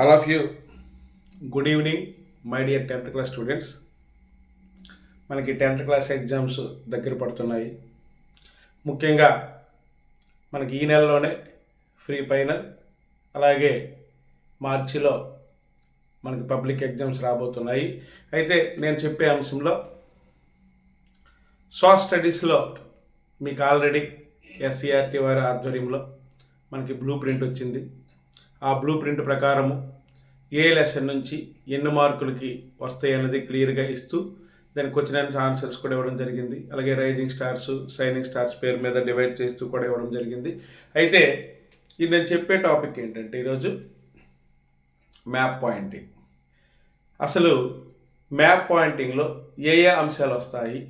All of you good evening my dear tenth class students మనకి tenth class exams దగ్గర పడుతున్నాయి. ముఖ్యంగా మనకి ఈ నెలలోనే ఫ్రీ ఫైనల్ అలాగే మార్చిలో మనకి పబ్లిక్ ఎగ్జామ్స్ రాబోతున్నాయి. అయితే నేను చెప్పే అంశంలో సాఫ్ట్ స్టడీస్లో మీకు ఆల్రెడీ ఎస్సీఆర్టీ వారి ఆధ్వర్యంలో మనకి బ్లూ ప్రింట్ వచ్చింది. ఆ బ్లూ ప్రింట్ ప్రకారము ఏ లెసన్ నుంచి ఎన్ని మార్కులకి వస్తాయి అన్నది క్లియర్గా ఇస్తూ దానికి వచ్చిన ఆన్సర్స్ కూడా ఇవ్వడం జరిగింది. అలాగే రైజింగ్ స్టార్స్ సైనింగ్ స్టార్స్ పేరు మీద డివైడ్ చేస్తూ కూడా ఇవ్వడం జరిగింది. అయితే ఇది నేను చెప్పే టాపిక్ ఏంటంటే ఈరోజు మ్యాప్ పాయింటింగ్ అసలు మ్యాప్ పాయింటింగ్లో ఏ ఏ అంశాలు వస్తాయి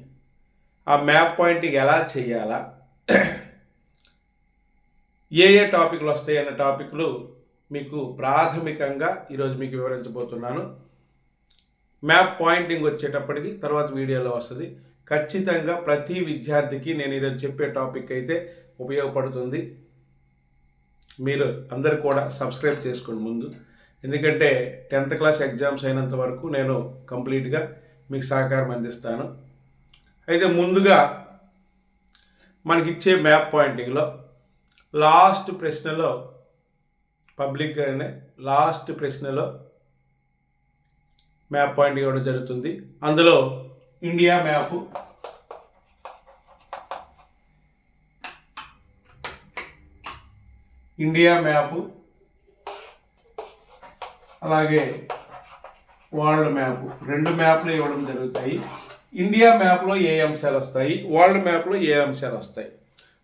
ఆ మ్యాప్ పాయింటింగ్ ఎలా చేయాలా ఏ ఏ టాపిక్లు వస్తాయి అనే టాపిక్లు మీకు ప్రాథమికంగా ఈరోజు మీకు వివరించబోతున్నాను. మ్యాప్ పాయింటింగ్ వచ్చేటప్పటికి తర్వాత వీడియోలో వస్తుంది. ఖచ్చితంగా ప్రతి విద్యార్థికి నేను ఈరోజు చెప్పే టాపిక్ అయితే ఉపయోగపడుతుంది. మీరు అందరు కూడా సబ్స్క్రైబ్ చేసుకోండి ముందు. ఎందుకంటే టెన్త్ క్లాస్ ఎగ్జామ్స్ అయినంత వరకు నేను కంప్లీట్గా మీకు సహకారం అందిస్తాను. అయితే ముందుగా మనకిచ్చే మ్యాప్ పాయింటింగ్లో లాస్ట్ ప్రశ్నలో పబ్లిక్గానే లాస్ట్ ప్రశ్నలో మ్యాప్ పాయింట్ ఇవ్వడం జరుగుతుంది. అందులో ఇండియా మ్యాప్. India map. అలాగే వరల్డ్ మ్యాప్. రెండు మ్యాప్లు ఇవ్వడం జరుగుతాయి. ఇండియా మ్యాప్లో ఏ అంశాలు వస్తాయి? వరల్డ్ మ్యాప్లో ఏ అంశాలు వస్తాయి?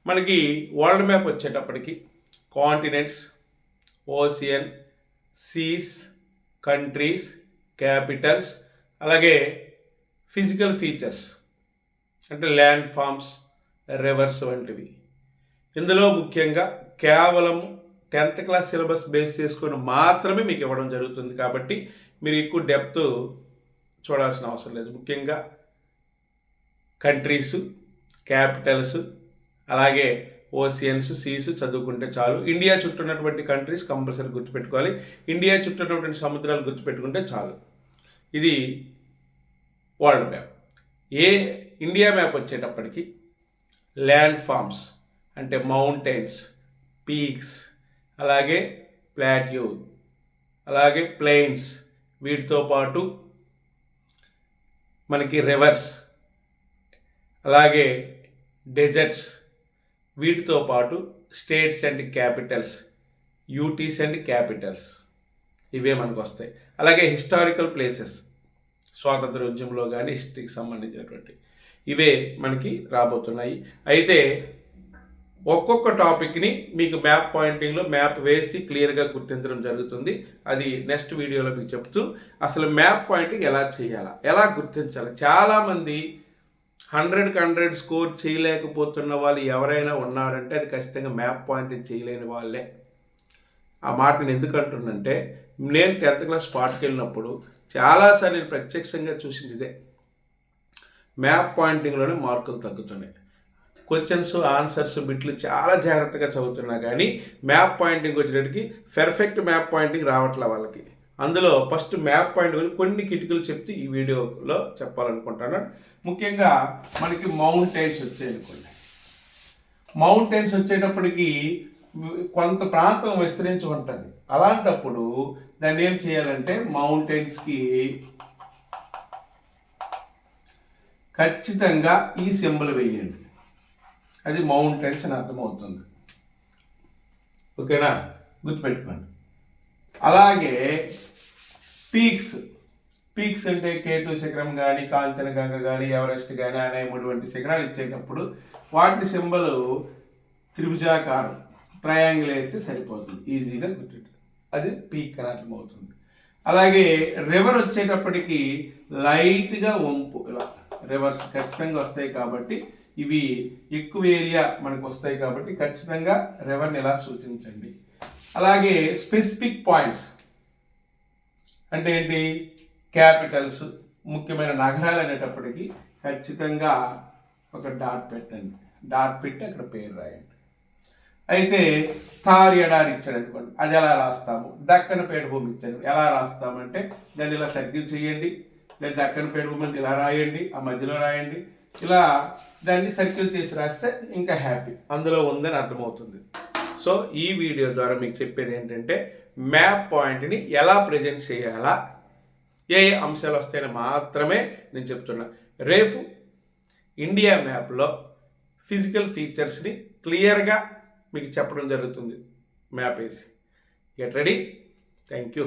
మనకి వరల్డ్ మ్యాప్ వచ్చేటప్పటికి continents ocean seas countries capitals అలాగే ఫిజికల్ ఫీచర్స్ అంటే ల్యాండ్ ఫామ్స్ రివర్స్ వంటివి. ఇందులో ముఖ్యంగా కేవలం టెన్త్ క్లాస్ సిలబస్ బేస్ చేసుకొని మాత్రమే మీకు ఇవ్వడం జరుగుతుంది కాబట్టి మీరు ఎక్కువ డెప్త్ చూడాల్సిన అవసరం లేదు. ముఖ్యంగా కంట్రీసు క్యాపిటల్స్ అలాగే ఓసియన్స్ సీస్ చదువుకుంటే చాలు. ఇండియా చుట్టూ ఉన్నటువంటి కంట్రీస్ కంపల్సరీ గుర్తుపెట్టుకోవాలి. ఇండియా చుట్టూ ఉన్నటువంటి సముద్రాలు గుర్తుపెట్టుకుంటే చాలు. ఇది వరల్డ్ మ్యాప్ ఏ ఇండియా మ్యాప్ వచ్చేటప్పటికి ల్యాండ్ ఫామ్స్ అంటే మౌంటైన్స్ పీక్స్ అలాగే ప్లాట్యూ అలాగే ప్లెయిన్స్ వీటితో పాటు మనకి రివర్స్ అలాగే డెజర్ట్స్ వీటితో పాటు states and capitals UTs and capitals ఇవే మనకు వస్తాయి. అలాగే హిస్టారికల్ ప్లేసెస్ స్వాతంత్ర ఉద్యమంలో కానీ హిస్టరీకి సంబంధించినటువంటి ఇవే మనకి రాబోతున్నాయి. అయితే ఒక్కొక్క టాపిక్ని మీకు మ్యాప్ పాయింటింగ్లో మ్యాప్ వేసి క్లియర్గా గుర్తించడం జరుగుతుంది. అది నెక్స్ట్ వీడియోలో మీకు చెప్తూ అసలు మ్యాప్ పాయింటింగ్ ఎలా చేయాలా ఎలా గుర్తించాలి? చాలామంది హండ్రెడ్కి హండ్రెడ్ స్కోర్ చేయలేకపోతున్న వాళ్ళు ఎవరైనా ఉన్నారంటే అది ఖచ్చితంగా మ్యాప్ పాయింటింగ్ చేయలేని వాళ్ళే. ఆ మాట నేను ఎందుకు అంటున్నంటే నేను టెన్త్ క్లాస్ స్పాట్కి వెళ్ళినప్పుడు చాలాసార్లు నేను ప్రత్యక్షంగా చూసింది ఇదే. మ్యాప్ పాయింటింగ్లోనే మార్కులు తగ్గుతున్నాయి. క్వశ్చన్స్ ఆన్సర్స్ బిట్లు చాలా జాగ్రత్తగా చదువుతున్నా కానీ మ్యాప్ పాయింటింగ్ వచ్చేటప్పటికి పెర్ఫెక్ట్ మ్యాప్ పాయింటింగ్ రావట్లే వాళ్ళకి. అందులో ఫస్ట్ మ్యాప్ పాయింట్ గురించి కొన్ని కిటికలు చెప్తే ఈ వీడియోలో చెప్పాలనుకుంటాను. ముఖ్యంగా మనకి మౌంటైన్స్ వచ్చాయనుకోండి. మౌంటైన్స్ వచ్చేటప్పటికి కొంత ప్రాంతం విస్తరించి ఉంటుంది. అలాంటప్పుడు దాన్ని ఏం చేయాలంటే మౌంటైన్స్కి ఖచ్చితంగా ఈ సింబల్ వేయండి. అది మౌంటైన్స్ అని అర్థమవుతుంది. ఓకేనా? గుర్తుపెట్టుకోండి. అలాగే పీక్స్ పీక్స్ అంటే కేటు శిఖరం కానీ కాంచనగంగ కానీ ఎవరెస్ట్ కానీ అనేటువంటి శిఖరాలు ఇచ్చేటప్పుడు వాటి సింబల్ త్రిభుజాకారం ట్రయాంగిల్ వేస్తే సరిపోతుంది ఈజీగా గుర్తు అది పీక్ అని అర్థమవుతుంది. అలాగే రివర్ వచ్చేటప్పటికి లైట్గా వంపు ఇలా రివర్స్ ఖచ్చితంగా వస్తాయి కాబట్టి ఇవి ఎక్కువ ఏరియా మనకు వస్తాయి కాబట్టి ఖచ్చితంగా రివర్ని ఇలా సూచించండి. అలాగే స్పెసిఫిక్ పాయింట్స్ అంటే ఏంటి? క్యాపిటల్స్ ముఖ్యమైన నగరాలు అనేటప్పటికీ ఖచ్చితంగా ఒక డాట్ పెట్టండి. డాట్ పెట్టి అక్కడ పేరు రాయండి. అయితే తారు ఎడారి ఇచ్చాడు అనుకోండి అది ఎలా రాస్తాము? దక్కన పీఠభూమి ఇచ్చాడు ఎలా రాస్తామంటే దాన్ని ఇలా సర్కిల్ చేయండి లేదా దక్కన పీఠభూమి ఇలా రాయండి ఆ మధ్యలో రాయండి ఇలా దాన్ని సర్కిల్ చేసి రాస్తే ఇంకా హ్యాపీ. అందులో ఉందని అర్థమవుతుంది. సో ఈ వీడియో ద్వారా మీకు చెప్పేది ఏంటంటే మ్యాప్ పాయింట్ని ఎలా ప్రజెంట్ చేయాలా? ఏ ఏ అంశాలు వస్తాయని మాత్రమే నేను చెప్తున్నా. రేపు ఇండియా మ్యాప్లో ఫిజికల్ ఫీచర్స్ని క్లియర్గా మీకు చెప్పడం జరుగుతుంది. మ్యాప్ వేసి. Get ready thank you